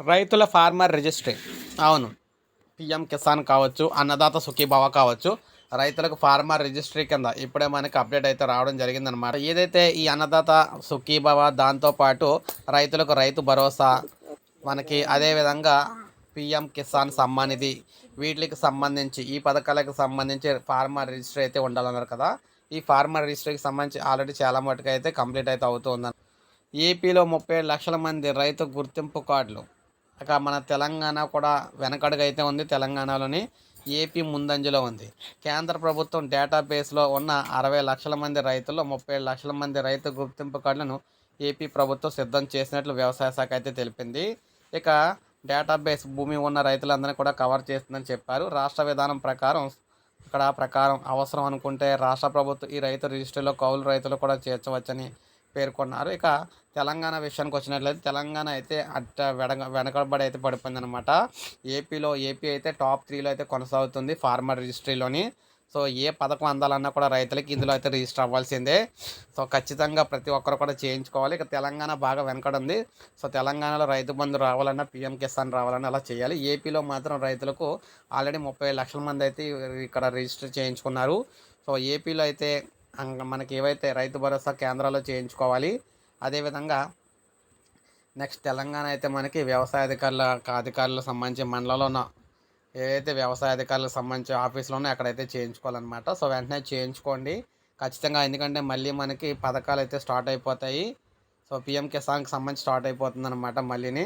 రైతుల farmer registry. అవును. PM Kisan కావచ్చు అన్నదాత సుఖీభావ కావచ్చు రైతులకు ఫార్మర్ రిజిస్ట్రీ కింద ఇప్పుడే మనకి అప్డేట్ అయితే రావడం జరిగిందనమాట ఏదైతే ఈ అన్నదాత సుఖీభావ దాంతోపాటు రైతులకు రైతు భరోసా మనకి అదేవిధంగా పిఎం కిసాన్ సమ్మానిధి వీటికి సంబంధించి ఈ పథకాలకు సంబంధించి ఫార్మర్ రిజిస్ట్రీ అయితే ఉండాలన్నారు కదా. ఈ ఫార్మర్ రిజిస్ట్రీకి సంబంధించి ఆల్రెడీ చాలా మటుకు అయితే కంప్లీట్ అయితే అవుతుందని ఏపీలో ముప్పై లక్షల మంది రైతు గుర్తింపు కార్డులు. ఇక మన తెలంగాణ కూడా వెనకడుగైతే ఉంది. తెలంగాణలోని ఏపీ ముందంజలో ఉంది. కేంద్ర ప్రభుత్వం డేటాబేస్లో ఉన్న అరవై లక్షల మంది రైతుల్లో ముప్పై లక్షల మంది రైతు గుర్తింపు కార్డులను ఏపీ ప్రభుత్వం సిద్ధం చేసినట్లు వ్యవసాయ శాఖ అయితే తెలిపింది. ఇక డేటాబేస్ భూమి ఉన్న రైతులందరినీ కూడా కవర్ చేస్తుందని చెప్పారు. రాష్ట్ర విధానం ప్రకారం ఇక్కడ ప్రకారం అవసరం అనుకుంటే రాష్ట్ర ప్రభుత్వం ఈ రైతు రిజిస్టర్లో కౌలు రైతులు కూడా చేర్చవచ్చని పేర్కొన్నారు. ఇక తెలంగాణ విషయానికి వచ్చినట్లయితే తెలంగాణ అయితే అట్ట వెనక వెనకబడి అయితే పడిపోయిందనమాట ఏపీలో ఏపీ అయితే టాప్ త్రీలో అయితే కొనసాగుతుంది ఫార్మర్ రిజిస్ట్రీలోని. సో ఏ పథకం అందాలన్నా కూడా రైతులకి ఇందులో అయితే రిజిస్టర్ అవ్వాల్సిందే. సో ఖచ్చితంగా ప్రతి ఒక్కరు కూడా చేయించుకోవాలి. ఇక తెలంగాణ బాగా వెనకడ ఉంది. సో తెలంగాణలో రైతు బంధు రావాలన్నా పీఎం కిసాన్ రావాలన్నా అలా చేయాలి. ఏపీలో మాత్రం రైతులకు ఆల్రెడీ ముప్పై లక్షల మంది అయితే ఇక్కడ రిజిస్టర్ చేయించుకున్నారు. సో ఏపీలో అయితే మనకి ఏవైతే రైతు భరోసా కేంద్రాల్లో చేయించుకోవాలి అదేవిధంగా నెక్స్ట్ తెలంగాణ అయితే మనకి వ్యవసాయ అధికారుల అధికారులకు సంబంధించి మండలంలో ఉన్న ఏదైతే వ్యవసాయ అధికారులకు సంబంధించి ఆఫీసులో ఉన్నాయో అక్కడైతే చేయించుకోవాలన్నమాట. సో వెంటనే చేయించుకోండి. ఖచ్చితంగా ఎందుకంటే మళ్ళీ మనకి పథకాలు అయితే స్టార్ట్ అయిపోతాయి. సో పిఎం కిసాన్కి సంబంధించి స్టార్ట్ అయిపోతుంది అనమాట మళ్ళీని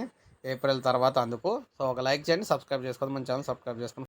ఏప్రిల్ తర్వాత అందుకు. సో ఒక లైక్ చేయండి సబ్స్క్రైబ్ చేసుకోండి మన ఛానల్ సబ్స్క్రైబ్ చేసుకోండి.